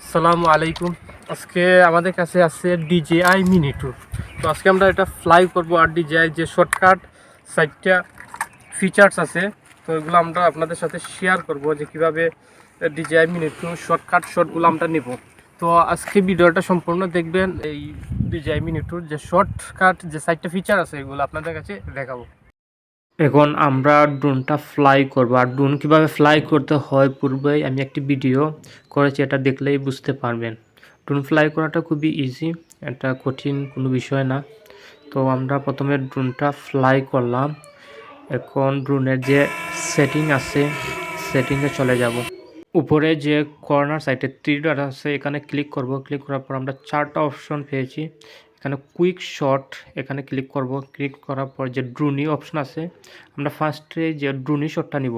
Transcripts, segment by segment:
আসসালামু আলাইকুম। আজকে আমাদের কাছে আছে ডিজেআই মিনি টু তো আজকে আমরা এটা ফ্লাই করব আর ডিজেআই যে শর্টকাট সাইটটা ফিচার্স আছে, তো এগুলো আমরা আপনাদের সাথে শেয়ার করব যে কীভাবে ডিজেআই মিনি টু শর্টকাট শর্টগুলো আমরা নিব। তো আজকে ভিডিওটা সম্পূর্ণ দেখবেন এই ডিজেআই মিনি টুর যে শর্টকাট যে সাইটটা ফিচার আছে, এগুলো আপনাদের কাছে দেখাবো। এখন আমরা ড্রোনটা ফ্লাই করব। আর ড্রোন কীভাবে ফ্লাই করতে হয় পূর্বেই আমি একটি ভিডিও করেছি, এটা দেখলেই বুঝতে পারবেন। ড্রোন ফ্লাই করাটা খুবই ইজি এটা কঠিন কোনো বিষয় না। তো আমরা প্রথমে ড্রোনটা ফ্লাই করলাম। এখন ড্রোনের যে সেটিং আছে সেটিংয়ে চলে যাব। উপরে যে কর্নার সাইডে থ্রি ডট আছে, এখানে ক্লিক করব। ক্লিক করার পর আমরা চারটা অপশন পেয়েছি। এখানে কুইক শট এখানে ক্লিক করব। ক্লিক করার পর যে ড্রুনি অপশন আছে, আমরা ফার্স্টে যে ড্রুনি শটটা নিব।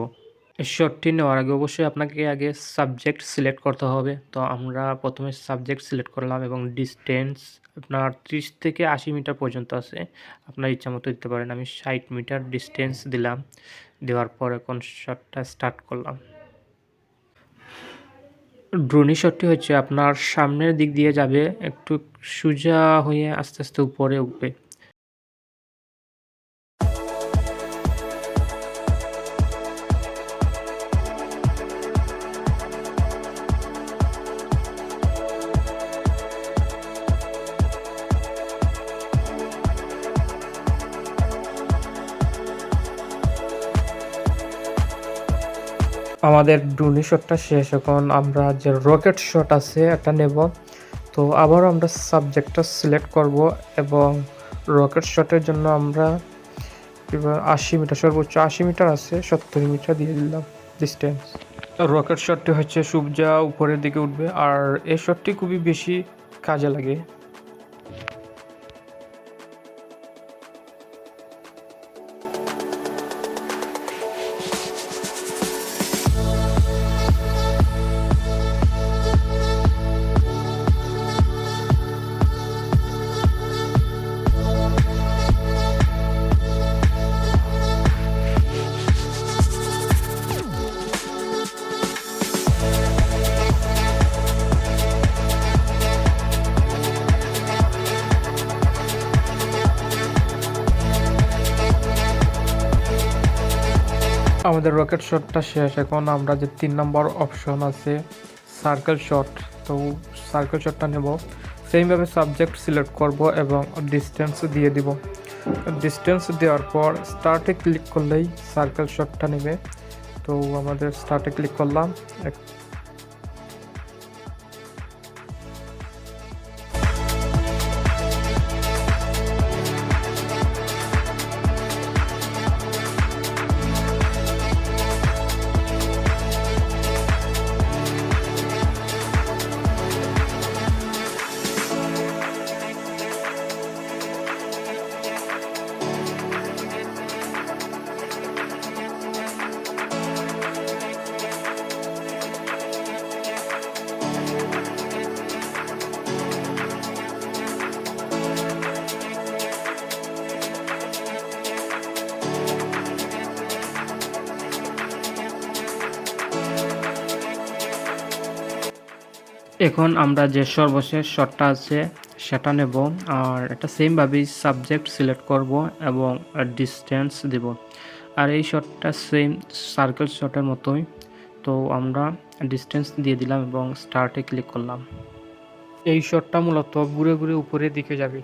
এই শটটি নেওয়ার আগে অবশ্যই আপনাকে আগে সাবজেক্ট সিলেক্ট করতে হবে। তো আমরা প্রথমে সাবজেক্ট সিলেক্ট করলাম এবং ডিস্টেন্স আপনার ত্রিশ থেকে আশি মিটার পর্যন্ত আছে। আপনার ইচ্ছা মতো দিতে পারেন। আমি ষাট মিটার ডিস্টেন্স দিলাম। দেওয়ার পর এখন শটটা স্টার্ট করলাম। ড্রোনি শটটি হচ্ছে আপনার সামনের দিক দিয়ে যাবে, একটু সোজা হয়ে আস্তে আস্তে উপরে উঠবে। আমাদের ড্রোনি শটটা শেষ, এখন আমরা যে রকেট শট আছে এটা নেব। তো আবারও আমরা সাবজেক্টটা সিলেক্ট করব এবং রকেট শটের জন্য আমরা এবার আশি মিটার, সর্বোচ্চ আশি মিটার আছে, সত্তর মিটার দিয়ে দিলাম ডিস্টেন্স রকেট শটটি হচ্ছে সূর্যা উপরের দিকে উঠবে, আর এই শটটি খুবই বেশি কাজে লাগে। আমাদের রকেট শটটা শেষ। এখন আমরা যে তিন নম্বর অপশন আছে সার্কেল শট তো সার্কেল শটটা নেব। সেইভাবে সাবজেক্ট সিলেক্ট করব এবং ডিস্টেন্স দিয়ে দিব। ডিস্টেন্স দেওয়ার পর স্টার্টে ক্লিক করলেই সার্কেল শটটা নেবে। তো আমাদের স্টার্টে ক্লিক করলাম। এখন আমরা যে সর্বশেষ শটটা আছে, সেটা নেব আর এটা সেমভাবেই সাবজেক্ট সিলেক্ট করব এবং ডিস্টেন্স দেব। আর এই শটটা সেম সার্কেল শটের মতোই। তো আমরা ডিস্টেন্স দিয়ে দিলাম এবং স্টার্টে ক্লিক করলাম। এই শটটা মূলত ঘুরে ঘুরে উপরের দিকে যাবে।